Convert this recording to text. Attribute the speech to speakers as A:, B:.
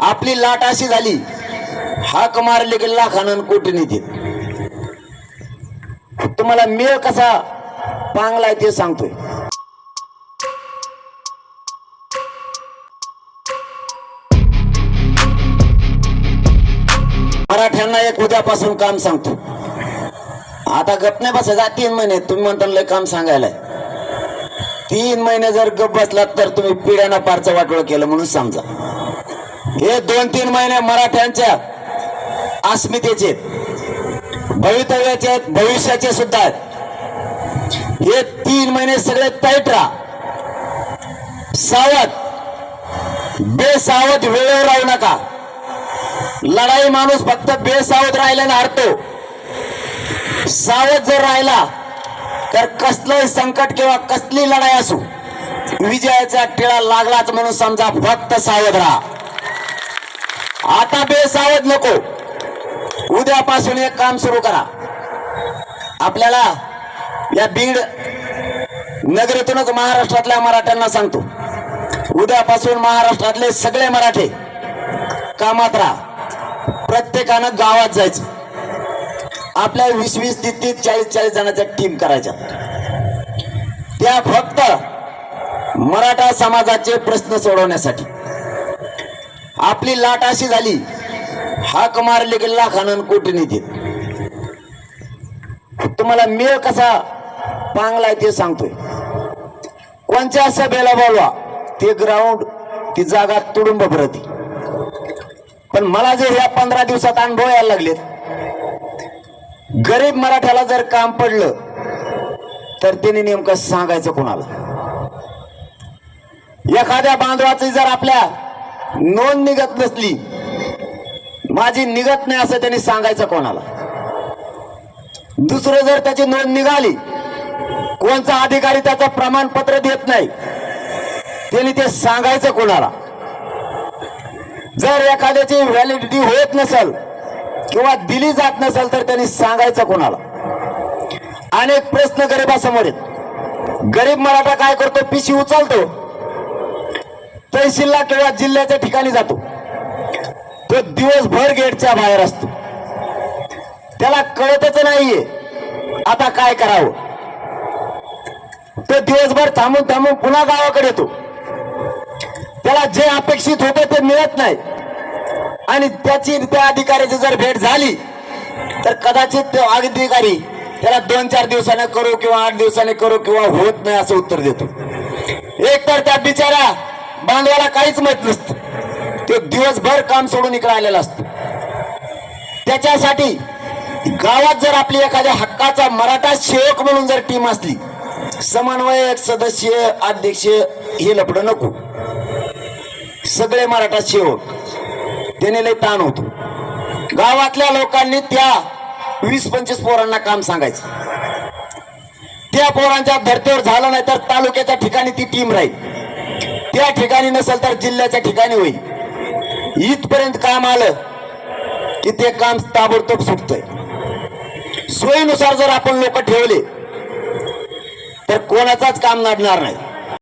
A: आपली लाट अशी झाली हाक मारले की लाखानं कोटी निधी तुम्हाला मेळ कसा पांगलाय ते सांगतोय. मराठ्यांना एक उद्यापासून काम सांगतो. आता गप नाही बसायचा तीन महिने तुम्ही म्हणता लय काम सांगायला तीन महिने जर गप बसलात तर तुम्ही पिढ्यांना पारचं वाटोळ केलं म्हणून समजा. हे दोन तीन महिने मराठ्यांच्या अस्मितेचे आहेत, भवितव्याचे आहेत भविष्याचे सुद्धा आहेत. हे तीन महिने सगळे टाईट राहा. सावध. बेसावध वेळेवर राहू नका. लढाई माणूस फक्त बेसावध राहिल्याने हरतो. सावध जर राहिला तर कसलंही संकट किंवा कसली लढाई असू विजयाचा टिळा लागलाच म्हणून समजा फक्त सावध राहा. आता बेसावध नको. उद्यापासून एक काम सुरू करा. आपल्याला या बीड नगरीतूनच महाराष्ट्रातल्या मराठ्यांना सांगतो. उद्यापासून महाराष्ट्रातले सगळे मराठे कामात राहा. प्रत्येकानं गावात जायचं. आपल्या वीस वीस तीस तीस चाळीस चाळीस जणांच्या टीम करायच्या. त्या फक्त मराठा समाजाचे प्रश्न सोडवण्यासाठी. आपली लाट अशी झाली हाक मारले की लाखानं कोटी निधी तुम्हाला मेळ कसा पांगलाय ते सांगतोय. कोणत्या सभेला बोलवा ते ग्राउंड ती जागा तुडुंब भरती पण मला जे या पंधरा दिवसात अनुभव यायला लागलेत गरीब मराठ्याला जर काम पडलं तर त्याने नेमकं सांगायचं कोणाला? एखाद्या बांधवाचं जर आपल्या नोंद निघत नसली. माझी निघत नाही असं त्यांनी सांगायचं कोणाला? दुसरं जर त्याची नोंद निघाली कोणचा अधिकारी त्याचं प्रमाणपत्र देत नाही त्यांनी ते सांगायचं कोणाला? जर एखाद्याची व्हॅलिडिटी होत नसेल किंवा दिली जात नसेल तर त्यांनी सांगायचं कोणाला? अनेक प्रश्न गरीबासमोर आहेत. गरीब मराठा काय करतो? पिशी उचलतो. तहसीलला किंवा जिल्ह्याच्या ठिकाणी जातो. तो दिवसभर गेटच्या बाहेर असतो. त्याला कळतच नाहीये आता काय करावं. तो दिवसभर थांबून थांबून पुन्हा गावाकडे येतो. त्याला जे अपेक्षित होतं ते मिळत नाही. आणि त्याची त्या अधिकाऱ्याची जर भेट झाली तर कदाचित तो अधिकारी त्याला दोन चार दिवसाने करू किंवा आठ दिवसाने करू किंवा होत नाही असं उत्तर देतो. एक तर त्या बिचारा बांधवाला काहीच माहीत नसतं. ते दिवसभर काम सोडून इकडे आलेलं असतं. त्याच्यासाठी गावात जर आपली एखाद्या हक्काचा मराठा सेवक म्हणून जर टीम असली समन्वयक सदस्य अध्यक्ष हे लपडं नको. सगळे मराठा सेवक. त्याने लय ताण होतो. गावातल्या लोकांनी त्या वीस पंचवीस पोरांना काम सांगायचं. त्या पोरांच्या धर्तीवर झालं नाही तर तालुक्याच्या ठिकाणी ती टीम राहील. त्या ठिकाणी नसेल तर जिल्ह्याच्या ठिकाणी होईल. इथपर्यंत काम आलं की ते काम ताबडतोब सुटतंय. सोयीनुसार जर आपण लोक ठेवले तर कोणाचाच काम नाडणार नाही.